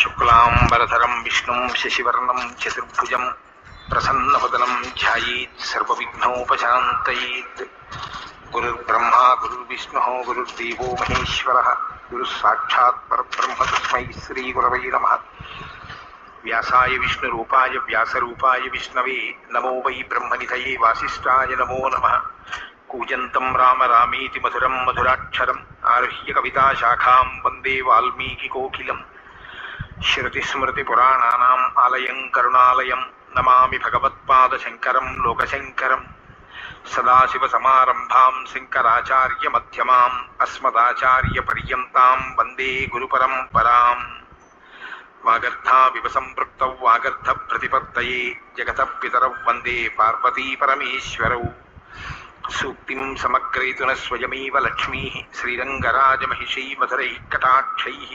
शुक्लांबरधरम विष्णु, शशिवर्ण, चतुर्भुज, प्रसन्नवदनं ध्यायेत् सर्वविघ्नोपशान्तयेत् गुरुर्ब्रह्मा, गुरुर्विष्णुः, गुरुर्देवो महेश्वरः गुरुः साक्षात् परब्रह्म तस्मै श्रीगुरवै नमः। व्यासाय विष्णुरूपाय, व्यासरूपाय विष्णवे, नमो वै ब्रह्मनिधये वासीय नमो नम। कूजन्तं राम रामीति मधुरम मधुराक्षर मधुराक्षरम् कविता शाखा वंदे वाल्मीकिकोकिलम्। శృతిస్మృతిపురాణానాम् ఆలయం కరుణాలయం నమామి భగవత్పాదశంకరం లోకశంకరం సదాశివసమారంభాం శంకరాచార్యమధ్యమాం అస్మదాచార్యపర్యంతాం వందే గురుపరంపరాం వాగర్థావివ సంపృక్తౌ వాగర్థ ప్రతిపత్తయే జగత పితరౌ వందే పార్వతీ పరమేశ్వరౌ సూక్తిం సమగ్రయతున స్వయమేవ లక్ష్మీ శ్రీరంగరాజమహిషై మధురైः కటాక్షైः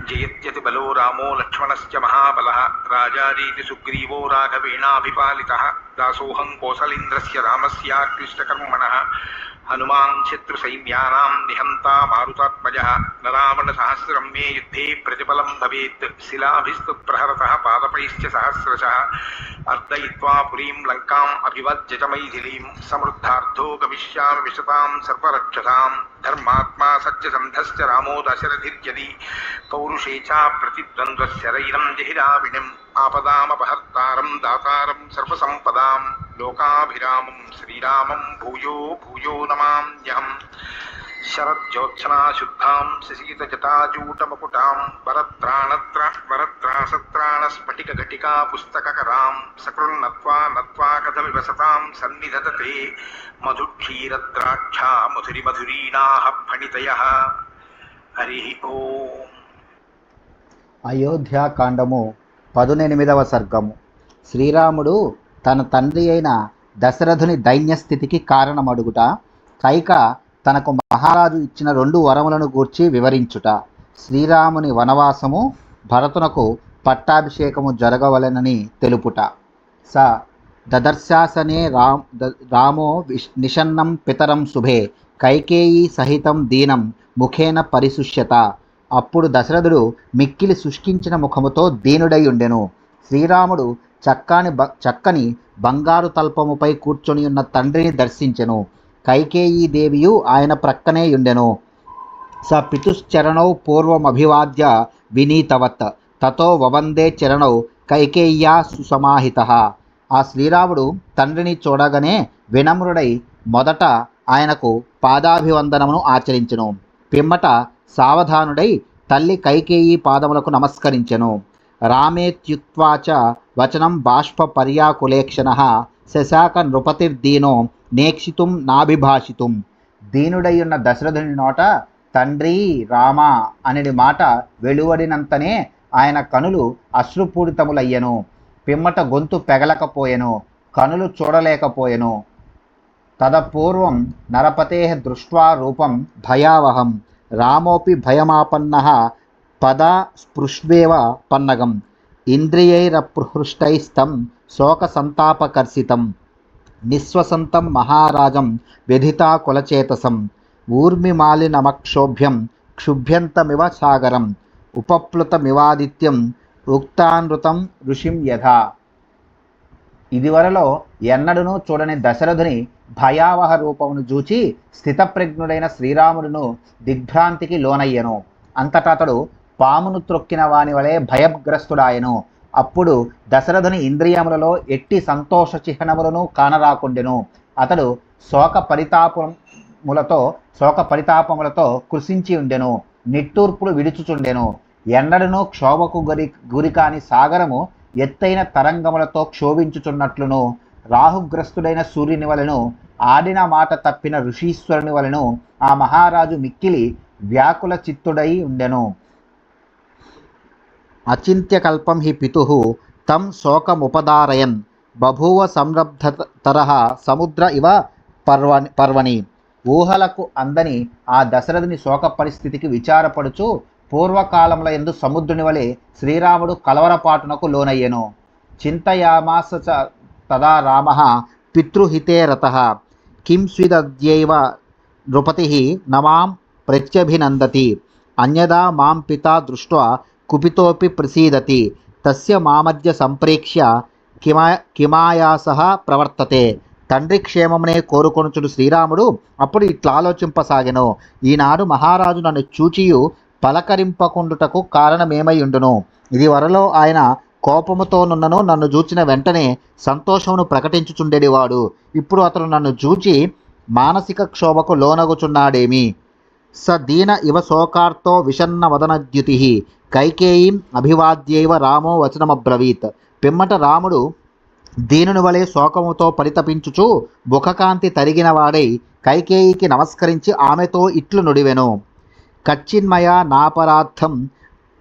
जयत्यति बलो रामो लक्ष्मणस्य महाबलः राजारीति सुग्रीवो राघवेणाभिपालितः। దాసోహం కోసలింద్రస్య రామస్యాక్లిష్టకర్మణ. హనుమాన్ శత్రుసైన్యానాం మారుతాత్మజ. నరావణ సహస్రం మే యుద్ధే ప్రతిఫలం భవేత్. శిలాభిస్తు ప్రహరత పాదపైశ్చ సహస్రశ. అర్దయిత్వా పురీం లంకాం అభివజ్య సమృద్ధార్థో గమిష్యామి విశతాం సర్వరక్షసాం. ధర్మాత్మా సత్య సత్యసంధశ్చ రామో దశరథిర్యది. పౌరుషే చ ప్రతిద్వంద్వశరైరం జహిరావిణిం. ఆపదామపహర్తారం దాతారం సర్వసంపదాం లోకాభిరామం శ్రీరామం భూయో భూయో నమామ్యహం శరజ్యోత్సనాశుద్ధాం శశీతజటాజూటమకుటాం వరత్రాణత్ర వరత్రాసత్రాణస్ఫటికఘటికా పుస్తకకరాం సకృన్నత్వా నత్వా కథమివసతాం సన్నిధతతే మధుక్షీరద్రాక్షా మధురిమధురీణాః ఫణితయ. హరి ఓం. అయోధ్యాకాండము పదునెనిమిదవ సర్గము. శ్రీరాముడు తన తండ్రి అయిన దశరథుని దైన్యస్థితికి కారణమడుగుట కైక తనకు మహారాజు ఇచ్చిన రెండు వరములను గూర్చి వివరించుట. శ్రీరాముని వనవాసము భరతునకు పట్టాభిషేకము జరగవలెనని తెలుపుట. స. దదర్శాసనే రామ్ ద- రామో విష్ నిషన్నం పితరం శుభే కైకేయీ సహితం దీనం ముఖేన పరిశుష్యత. అప్పుడు దశరథుడు మిక్కిలి శుష్కించిన ముఖముతో దీనుడై ఉండెను. శ్రీరాముడు చక్కాని బ చక్కని బంగారు తల్పముపై కూర్చొని ఉన్న తండ్రిని దర్శించెను. కైకేయీ దేవియు ఆయన ప్రక్కనే ఉండెను. స పితుశ్చరణౌ పూర్వమభివాద్య వినీతవత్. తతో వవందే చరణౌ కైకేయ్యా సుసమాహిత. ఆ శ్రీరాముడు తండ్రిని చూడగానే వినమ్రుడై మొదట ఆయనకు పాదాభివందనమును ఆచరించెను. పిమ్మట సావధానుడై తల్లి కైకేయి పాదములకు నమస్కరించెను. రామేత్యుత్వాచ వచనం బాష్ప పర్యాకులేక్షణ శశాక నృపతిర్దీనో నేక్షితుం నాభిభాషితుం. దీనుడయ్యున్న దశరథుని నోట తండ్రి రామ అనేది మాట వెలువడినంతనే ఆయన కనులు అశ్రుపూరితములయ్యను. పిమ్మట గొంతు పెగలకపోయెను కనులు చూడలేకపోయెను. తదపూర్వం నరపతే దృష్ట్వా రూపం భయావహం. రామోపి భయమాపన్న పదా స్పృష్వేవ పన్నగం. ఇంద్రియైరపృహృష్టైస్తం శోకసంతాపకర్షితం. నిస్వసంతం మహారాజం వ్యధితా కులచేతసం. ఊర్మిమాలినమక్షోభ్యం క్షుభ్యంతమివ సాగరం. ఉపప్లుతమివాదిత్యం ఉక్తానృతం ఋషిం యథా. ఇదివరలో ఎన్నడూనూ చూడని దశరథుని భయావహ రూపమును చూచి స్థితప్రజ్ఞుడైన శ్రీరాముడును దిగ్భ్రాంతికి లోనయ్యెను. అంతటా అతడు పామును త్రొక్కిన వాని వలె భయగ్రస్తుడాయను అప్పుడు దశరథుని ఇంద్రియములలో ఎట్టి సంతోష చిహ్నములను కానరాకుండెను. అతడు శోక పరితాపములతో శోక పరితాపములతో కృషించి ఉండెను. నిట్టూర్పులు విడుచుచుండెను. ఎన్నడను క్షోభకు గురి గురికాని సాగరము ఎత్తైన తరంగములతో క్షోభించుచున్నట్లును రాహుగ్రస్తుడైన సూర్యుని వలెను ఆడిన మాట తప్పిన ఋషీశ్వరుని వలెను ఆ మహారాజు మిక్కిలి వ్యాకుల చిత్తుడై ఉండెను. అచింత్యకల్పం హి పితు తం శోకముపదారయన్ బభూవ సంరబ్ధతరః సముద్ర ఇవ పర్వని పర్వణి. ఊహలకు అందని ఆ దశరథుని శోక పరిస్థితికి విచారపడుచు పూర్వకాలంలో ఎందు సముద్రుని వలె శ్రీరాముడు కలవరపాటునకు లోనయ్యెను. చింతయామాస తదా రామ పితృహితే రత. కిం స్విదద్యైవ నృపతి నమాం ప్రత్యభినందతి. అన్యదా మాం పితా దృష్ట్వా కుపితోపి ప్రసీదతి. తస్య మామధ్య సంప్రేక్ష్య కిమా కిమాయాస ప్రవర్తతే. తండ్రి క్షేమమునే కోరుకొనుచుడు శ్రీరాముడు అప్పుడు ఇట్లా ఆలోచింపసాగెను. ఈనాడు మహారాజు నన్ను చూచియు పలకరింపకుండుటకు కారణమేమై ఉండును ఇది వరలో ఆయన కోపముతోనున్నను నన్ను చూచిన వెంటనే సంతోషమును ప్రకటించుచుండెడివాడు. ఇప్పుడు అతను నన్ను చూచి మానసిక క్షోభకు లోనగుచున్నాడేమి? స దీన ఇవ శోకార్తో విషన్న వదనద్యుతి కైకేయీం అభివాద్యైవ రామో వచనమబ్రవీత్. పిమ్మట రాముడు దీనుని వలె శోకముతో పరితపించుచు ముఖకాంతి తరిగిన వాడై కైకేయికి నమస్కరించి ఆమెతో ఇట్లు నుడివెను. కచ్చిన్మయ నాపరార్థం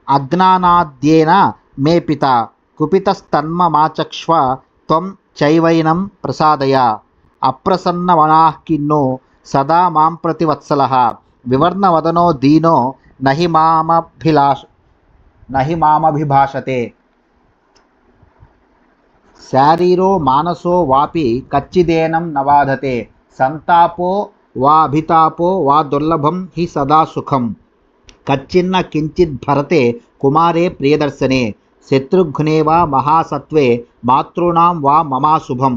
అజ్ఞానాద్యేన మే పిత కుపితస్తన్మమాచక్ష్వ త్వం చైవైనం ప్రసాదయ అప్రసన్నవనాకిన్నో సదా మాం ప్రతి వత్సల వివర్ణవదనో దీనో నహి మామభిలాష నహి మామభిభాషతే. శారీరో మానసో వాపి కచ్చిదేనం నవాధతే సంతాపో వా అభితాపో వా దుర్లభం హి సదా సుఖం. కచ్చిన్న కించిత్ భరతే కుమారే ప్రియదర్శనే శత్రుఘ్నే వా మహాసత్వే మాతృణాం వా మమాశుభం.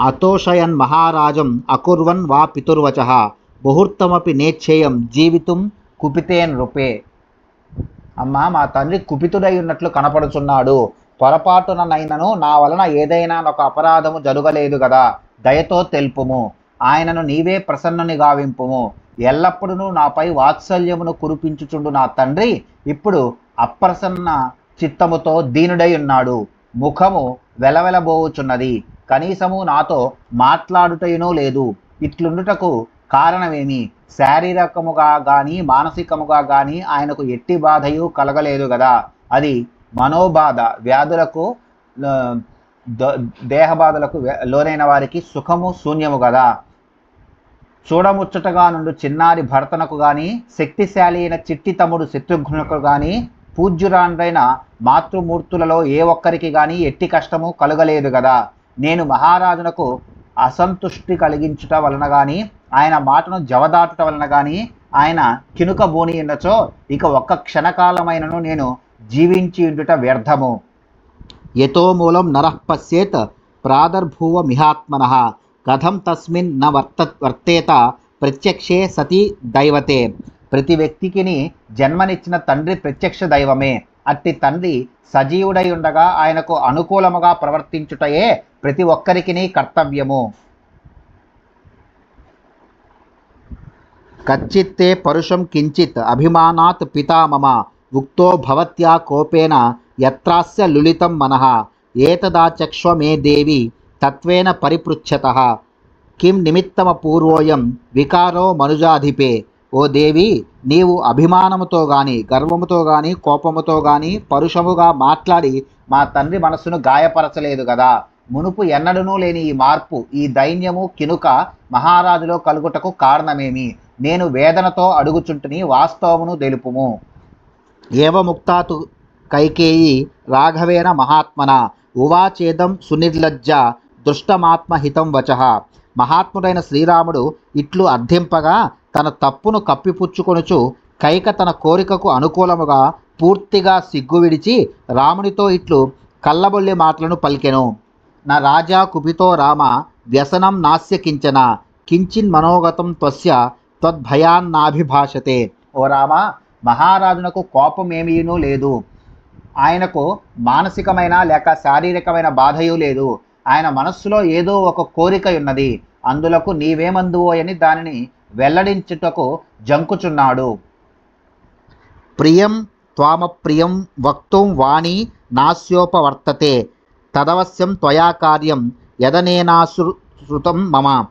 అతోషయన్ మహారాజం అకుర్వన్ వా పితుర్వచ ముహూర్తమపి నేచ్ఛేయం జీవితం కుపితే నృపే అమ్మా మా తండ్రి కుపితుడై ఉన్నట్లు కనపడుచున్నాడు. పొరపాటుననైనను నా వలన ఏదైనా ఒక అపరాధము జరగలేదు కదా దయతో తెలుపుము. ఆయనను నీవే ప్రసన్నుని గావింపుము. ఎల్లప్పుడూ నాపై వాత్సల్యమును కురిపించుచుండు నా తండ్రి. ఇప్పుడు అప్రసన్న చిత్తముతో దీనుడై ఉన్నాడు. ముఖము వెలవెలబోవుచున్నది. కనీసము నాతో మాట్లాడుటయునో లేదు. ఇట్లుండుటకు కారణమేమి? శారీరకముగా కానీ మానసికముగా కానీ ఆయనకు ఎట్టి బాధయు కలగలేదు కదా అది మనోబాధ వ్యాధులకు ద- దేహ బాధలకు లోనైన వారికి సుఖము శూన్యము కదా చూడముచ్చటగా నుండి చిన్నారి భర్తనకు గాని శక్తిశాలి అయిన చిట్టి తమ్ముడు శత్రుఘ్నులకు గాని పూజ్యురాండ్రైన మాతృమూర్తులలో ఏ ఒక్కరికి గాని ఎట్టి కష్టము కలుగలేదు కదా నేను మహారాజునకు అసంతుష్టి కలిగించుట వలన గాని ఆయన మాటను జవదాటుట వలన గాని ఆయన కినుక బోని ఉండచో ఇక ఒక్క క్షణకాలమైనను నేను జీవించి ఉండుట వ్యర్థము. యతో మూలం నరః పశ్యేత్ ప్రాదర్భూవ మిహాత్మన. కథం తస్మిన్ న వర్త వర్తేత ప్రత్యక్షే సతి దైవతే. ప్రతి వ్యక్తికిని జన్మనిచ్చిన తండ్రి ప్రత్యక్ష దైవమే. అట్టి తండ్రి సజీవుడై ఉండగా ఆయనకు అనుకూలముగా ప్రవర్తించుటయే ప్రతి ఒక్కరికిని కర్తవ్యము. కచ్చిత్తే పరుషం కించిత్ అభిమానాత్ పితా మమ ఉక్తో భవత్యా కోపేన యత్రాస్య లులితం మనః. ఏతదాచక్ష్వ మే దేవి తత్వేన పరిపృచ్ఛత. కిం నిమిత్తమపూర్వోయం వికారో మనుజాధిపే. ఓ దేవి నీవు అభిమానముతో గాని గర్వముతో గాని కోపముతో గాని పరుషముగా మాట్లాడి మా తండ్రి మనస్సును గాయపరచలేదు కదా మునుపు ఎన్నడనూ లేని ఈ మార్పు ఈ దైన్యము కినుక మహారాజులో కలుగుటకు కారణమేమి? నేను వేదనతో అడుగుచుంటుని వాస్తవమును తెలుపుము. ఏవముక్తాతు కైకేయి రాఘవేన మహాత్మన. ఉవాచేదం సునిర్లజ్జ. దుష్టమాత్మహితం వచ. మహాత్ముడైన శ్రీరాముడు ఇట్లు అర్థింపగా తన తప్పును కప్పిపుచ్చుకొనుచు కైక తన కోరికకు అనుకూలముగా పూర్తిగా సిగ్గు విడిచి రామునితో ఇట్లు కల్లబొల్లి మాటలను పలికెను. నా రాజా కుపితో రామ వ్యసనం నాస్య కించన కించిన్ మనోగతం త్వస్య త్వద్భయాన్నాభిభాషతే ఓ రామ మహారాజునకు కోపమేమీనూ లేదు. ఆయనకు మానసికమైన లేక శారీరకమైన బాధయు లేదు. ఆయన మనస్సులో ఏదో ఒక కోరిక ఉన్నది. అందులకు నీవేమందువోయని దానిని వెల్లడించుటకు జంకుచున్నాడు. ప్రియం త్వామప్రియం వక్తుం వాణి నాస్యోపవర్తతే. తదవశ్యం త్వయా కార్యం యదనేనాశ్రుతం మమ.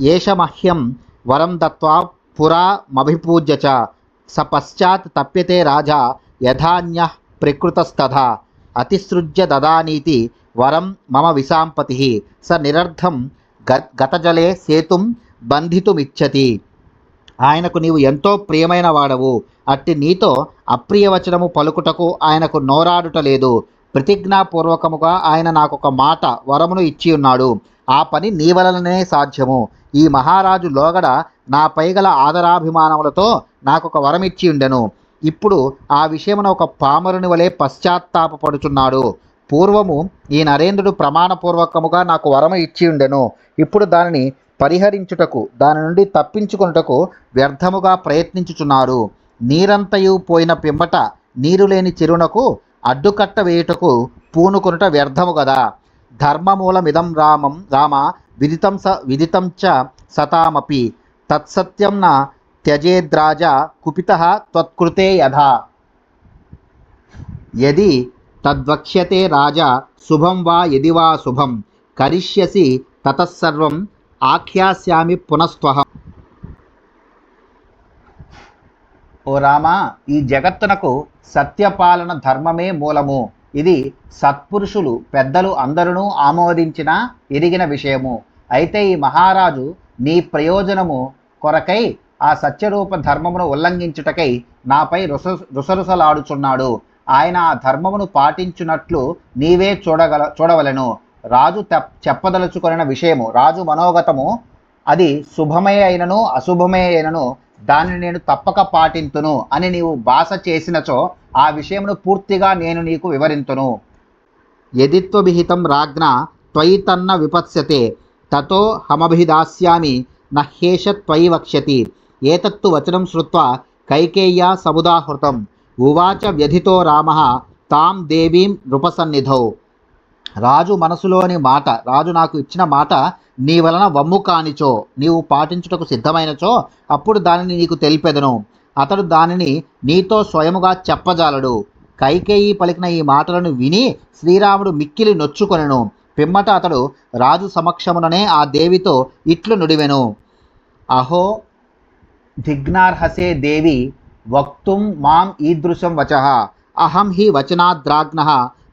ఏష మహ్యం వరం దత్వా పురా మభిపూజ్య చ. స పశ్చాత్ తప్యతే రాజా యథాన్య ప్రకృతస్తథా. అతిసృజ్య దదానీతి వరం మమ విశాంపతి స నిరర్ధం గ గతజలే సేతుం బంధితుమిచ్చతి. ఆయనకు నీవు ఎంతో ప్రియమైన వాడవు. అట్టి నీతో అప్రియవచనము పలుకుటకు ఆయనకు నోరాడుట లేదు. ప్రతిజ్ఞాపూర్వకముగా ఆయన నాకొక మాట వరమును ఇచ్చి ఉన్నాడు. ఆ పని నీ వలననే సాధ్యము. ఈ మహారాజు లోగడ నా పైగల ఆదరాభిమానములతో నాకు ఒక ఉండెను. ఇప్పుడు ఆ విషయమున ఒక పామరుని వలె పశ్చాత్తాపపడుచున్నాడు. పూర్వము ఈ నరేంద్రుడు ప్రమాణపూర్వకముగా నాకు వరము ఇచ్చి ఉండెను. ఇప్పుడు దానిని పరిహరించుటకు దాని నుండి తప్పించుకొనుటకు వ్యర్థముగా ప్రయత్నించుచున్నారు నీరంతయు పోయిన పిమ్మట నీరు లేని చెరువునకు అడ్డుకట్ట వేయుటకు పూనుకొనుట వ్యర్థము కదా ధర్మమూలమిదం రామం రామ విదితం స విదితం చ సతామపి. తత్సత్యం నా త్యజేద్రాజ కుపిత త్వత్కృతే యథా. యది తద్వక్ష్యతే రాజా శుభం వా యది వా శుభం కరిష్యసి తతస్సర్వం ఆఖ్యాస్యామి పునస్త్వహం ఓ రామా ఈ జగత్తునకు సత్యపాలన ధర్మమే మూలము. ఇది సత్పురుషులు పెద్దలు అందరూ ఆమోదించిన ఎరిగిన విషయము. అయితే ఈ మహారాజు నీ ప్రయోజనము కొరకై ఆ సత్యరూప ధర్మమును ఉల్లంఘించుటకై నాపై రుస రుసరుసలాడుచున్నాడు. ఆయన ఆ ధర్మమును పాటించున్నట్లు నీవే చూడగల చూడవలెను. రాజు తెప్ చెప్పదలుచుకొనిన విషయము రాజు మనోగతము అది శుభమే అయినను అశుభమే అయినను దానిని నేను తప్పక పాటింతును అని నీవు భాష చేసినచో ఆ విషయమును పూర్తిగా నేను నీకు వివరింతును. యదిత్వభిహితం రాజ్ఞ త్వయితన్న విపత్స్యతే తతో హమభిదాస్యామి నహ్యేష త్వయి వక్ష్యతి. ఏతత్తు వచనం శ్రుత్వా కైకేయ్యా సముదాహృతం. ఉవాచ వ్యధితో రామ తాం దేవీం నృపసన్నిధౌ. రాజు మనసులోని మాట రాజు నాకు ఇచ్చిన మాట నీ వలన వమ్ము కానిచో నీవు పాటించుటకు సిద్ధమైనచో అప్పుడు దానిని నీకు తెలిపెదను. అతడు దానిని నీతో స్వయముగా చెప్పజాలడు. కైకేయి పలికిన ఈ మాటలను విని శ్రీరాముడు మిక్కిలి నొచ్చుకొనెను. పిమ్మట అతడు రాజు సమక్షముననే ఆ దేవితో ఇట్లు నుడివెను. అహో దిగ్నార్హసే దేవి వక్తుం మాం ఈదృశం వచ అహం హి వచనాద్రాగ్న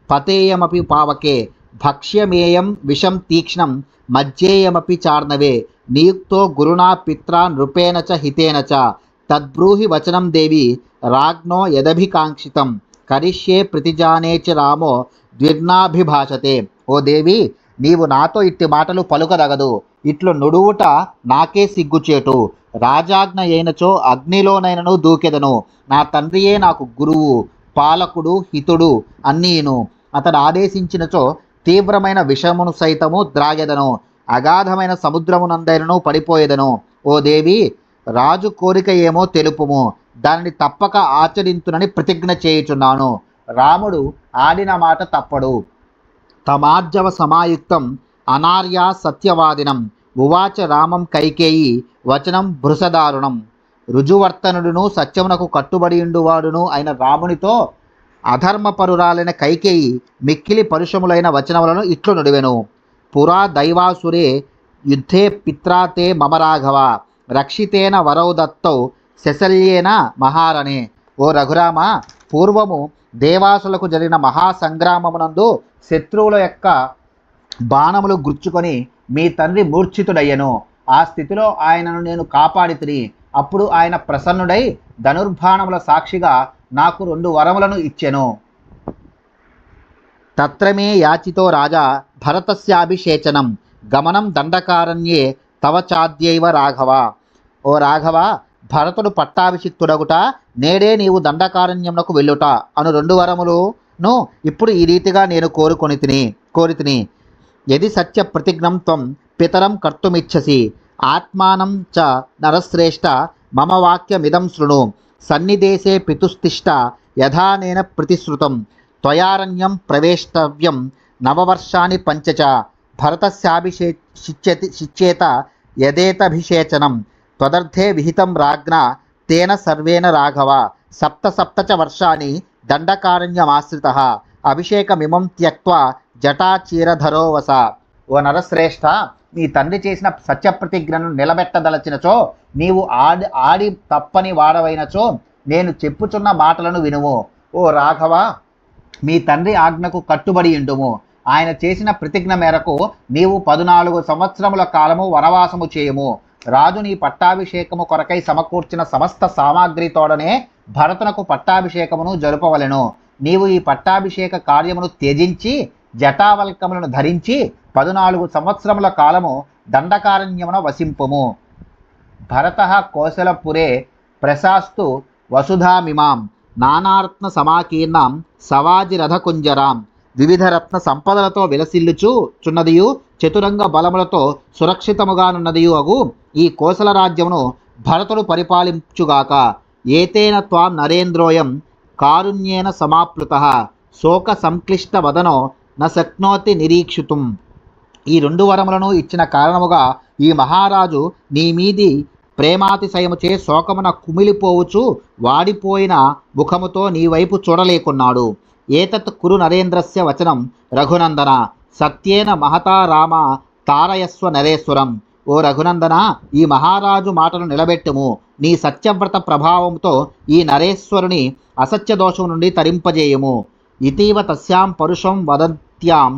పతేయమపి పావకే భక్ష్యమేయం విషం తీక్ష్ణం మజ్జేయమపి చార్ణవే నియుక్తో గురుణా పిత్రా నృపేణ చ హితేన చ తద్బ్రూహి వచనం దేవి రాజ్ఞో యదభికాంక్షితం కరిష్యే ప్రతిజానే చ రామో ద్విర్ణాభిభాషతే ఓ దేవి నీవు నాతో ఇట్టి మాటలు పలుకదగదు ఇట్లు నుడువుట నాకే సిగ్గుచేటు రాజాజ్ఞ అయినచో అగ్నిలోనైనను దూకెదను. నా తండ్రియే నాకు గురువు పాలకుడు హితుడు అన్నీను అతడు ఆదేశించినచో తీవ్రమైన విషమును సైతము ద్రాగెదను. అగాధమైన సముద్రమునందైనను పడిపోయేదను. ఓ దేవి రాజు కోరిక ఏమో తెలుపుము. దానిని తప్పక ఆచరించునని ప్రతిజ్ఞ చేయుచున్నాను. రాముడు ఆడిన మాట తప్పడు. తమార్జవ సమాయుక్తం అనార్య సత్యవాదినం. ఉవాచ రామం కైకేయి వచనం భృసదారుణం రుజువర్తనుడును సత్యమునకు కట్టుబడియుండువాడును అయిన రామునితో అధర్మపరురాలైన కైకేయి మిక్కిలి పరుషములైన వచనములను ఇట్లు నుడివెను. పురా దైవాసురే యుద్ధే పిత్రాతే మమ రాఘవ రక్షితేన వరౌదత్తౌ శశల్యేన మహారణే. ఓ రఘురామ పూర్వము దేవాసులకు జరిగిన మహాసంగ్రామమునందు శత్రువుల యొక్క బాణములు గుర్చుకొని మీ తండ్రి మూర్ఛితుడయ్యను. ఆ స్థితిలో ఆయనను నేను కాపాడి తిని అప్పుడు ఆయన ప్రసన్నుడై ధనుర్బాణముల సాక్షిగా నాకు రెండు వరములను ఇచ్చెను. తత్రమే యాచితో రాజా భరతస్యాభిషేచనం గమనం దండకారణ్యే తవ చాద్యైవ రాఘవ. ఓ రాఘవ భరతుడు పట్టాభిషిక్తుడగుట నేడే నీవు దండకారణ్యమునకు వెళ్ళుట. అను రెండు వరములును ఇప్పుడు ఈ రీతిగా నేను కోరుకొని తిని కోరి తిని యది సత్య ప్రతిజ్ఞం త్వం పితరం కర్తుమిచ్చసి ఆత్మానం చ నరశ్రేష్ట మమ వాక్యమిదం శృణు సన్నిదేశే పితుస్తిష్ట యథానేన ప్రతిశ్రుతం త్వయారణ్యం ప్రవేష్టవ్యం నవవర్షాని పంచచ భరతస్యాభిషే శిచ్యతి శిచ్యేత యదేతభిషేచనం త్వదర్థే విహితం రాజ్ఞ తేన సర్వేణ రాఘవ సప్త సప్త చ వర్షాని దండకారణ్యమాశ్రిత అభిషేకమిమం త్యక్వా జటాచీరధరోవస. ఓ నరశ్రేష్ఠ నీ తండ్రి చేసిన సత్యప్రతిజ్ఞను నిలబెట్టదలచినచో నీవు ఆడి ఆడి తప్పని వాడవైనచో నేను చెప్పుచున్న మాటలను వినుము. ఓ రాఘవ మీ తండ్రి ఆజ్ఞకు కట్టుబడి ఉండుము ఆయన చేసిన ప్రతిజ్ఞ మేరకు నీవు పదునాలుగు సంవత్సరముల కాలము వనవాసము చేయము. రాజు నీ పట్టాభిషేకము కొరకై సమకూర్చిన సమస్త సామాగ్రితోడనే భరతునకు పట్టాభిషేకమును జరుపవలెను. నీవు ఈ పట్టాభిషేక కార్యమును త్యజించి జటావల్కములను ధరించి పదునాలుగు సంవత్సరముల కాలము దండకారణ్యమున వసింపము. భరత కోశలపురే ప్రశాస్తు వసుధామిమాం. నానారత్న సమాకీర్ణం సవాజిరథకుంజరాం వివిధ రత్న సంపదలతో విలసిల్లుచు చున్నదియు చతురంగ బలములతో సురక్షితముగానున్నదియు అగు ఈ కోసల రాజ్యమును భరతుడు పరిపాలించుగాక. ఏతేన త్వాం నరేంద్రోయం కారుణ్యేన సమాప్లుత. శోక సంక్లిష్ట వదనో న శక్నోతి నిరీక్షితుం. ఈ రెండు వరములను ఇచ్చిన కారణముగా ఈ మహారాజు నీ మీది ప్రేమాతిశయముచే శోకమున కుమిలిపోవుచు వాడిపోయిన ముఖముతో నీ వైపు చూడలేకున్నాడు. ఏతత్ కురు నరేంద్రస్య వచనం రఘునందన సత్యేన మహతా రామ తారయస్వ నరేశ్వరం. ఓ రఘునందన ఈ మహారాజు మాటను నిలబెట్టుము. నీ సత్యవ్రత ప్రభావంతో ఈ నరేశ్వరుని అసత్య దోషం నుండి తరింపజేయము. ఇతీవ తస్యాం పరుషం వదంత్యాం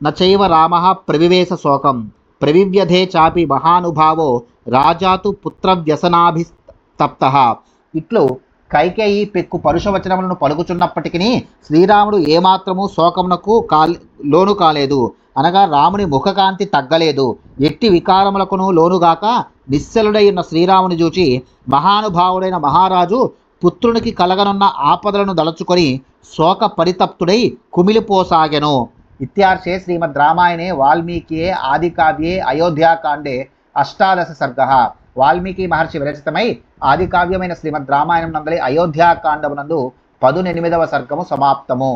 నచైవ రామ ప్రవివేశ శోకం ప్రవివ్యధే చాపి మహానుభావో రాజాతు పుత్రవ్యసనాభిస్తప్త. ఇట్లు కైకేయి పెక్కు పరుషవచనములను పలుకుచున్నప్పటికీ శ్రీరాముడు ఏమాత్రము శోకమునకు కాల్ లోను కాలేదు. అనగా రాముని ముఖకాంతి తగ్గలేదు. ఎట్టి వికారములకును లోనుగాక నిశ్చలుడై ఉన్న శ్రీరాముని చూచి మహానుభావుడైన మహారాజు పుత్రునికి కలగనున్న ఆపదలను దలచుకొని శోక పరితప్తుడై కుమిలిపోసాగెను. ఇత్యార్షే శ్రీమద్ రామాయణే వాల్మీకియే ఆదికావ్యే అయోధ్యాకాండే అష్టాదశ సర్గ. వాల్మీకి మహర్షి విరచితమై ఆదికావ్యమైన శ్రీమద్ రామాయణం నందలి అయోధ్యాకాండమునందు పదునెనిమిదవ సర్గము సమాప్తము.